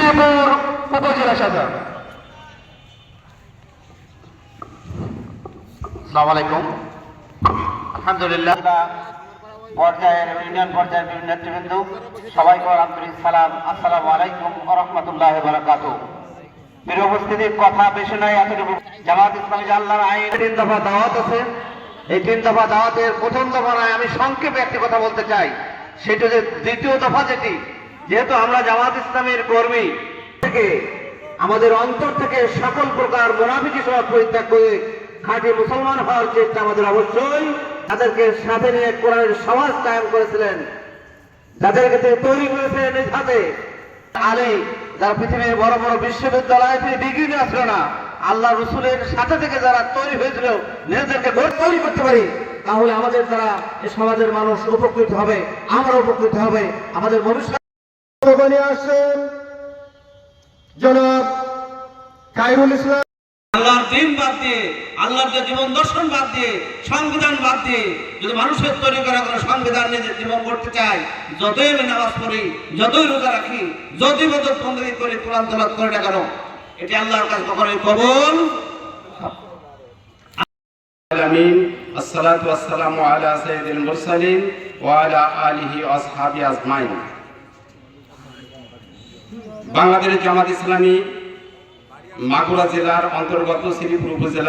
শ্রীপুর উপজেলা আসসালামু আলাইকুম। আলহামদুলিল্লাহ। পর্যায়ের ইউনিয়ন পর্যায়ের বিভিন্ন নেতৃবৃন্দ সবাইকে আন্তরিক সালাম। আসসালামু আলাইকুম রহমতুল্লাহ বারাকাত প্রিয় উপস্থিতির কথা বেশি নয় এতটুকু। জামাত ইসলামী আল্লাহর আইন। তিন দফা দাওয়াত আছে। এই তিন দফা দাওয়াতের প্রথম দফা নয় আমি সংক্ষেপে একটি কথা বলতে চাই। সেটা যে দ্বিতীয় দফা যেটি যেহেতু আমরা জামাত ইসলামের কর্মী থেকে আমাদের অন্তর থেকে সকল প্রকার মোনাফিকি সব পরিত্যাগ করে খাঁটি মুসলমান হওয়ার চেষ্টা আমাদের অবশ্যই। তাদেরকে সাথে নিয়ে কোরআনের সমাজ কায়েম করেছিলেন। যাদেরকে তিনি তৈরি করেছিলেন নিজ হাতে। আলী, যারা পৃথিবীর বড় বড় বিশ্ববিদ্যালয়ে তিনি ডিগ্রি নিয়ে আসলো না আল্লাহ রসুলের সাথে থেকে যারা তৈরি হয়েছিল, নিজেদেরকে গড়ে তৈরি করতে পারি, তাহলে আমাদের দ্বারা সমাজের মানুষ উপকৃত হবে আমরা উপকৃত হবে, আমাদের ভবিষ্যৎ আল্লাহর দিন বাদ দিয়ে আল্লাহর যে জীবন দর্শন বাদ দিয়ে সংবিধান বাদ দিয়ে যদি মানুষের তৈরি করে কোনো সংবিধান নিজের জীবন করতে চায় যতই আমি নামাজ পড়ি যতই রোজা রাখি যতই বদল বন্দী করি কোরআন তলাপ করে না কেন এটি আল্লাহর কাছে কখনোই কবল আলামিন আসসালাতু আজমাইন। বাংলাদেশ জামাত ইসলামী মাগুরা জেলার অন্তর্গত শ্রীপুর উপজেলা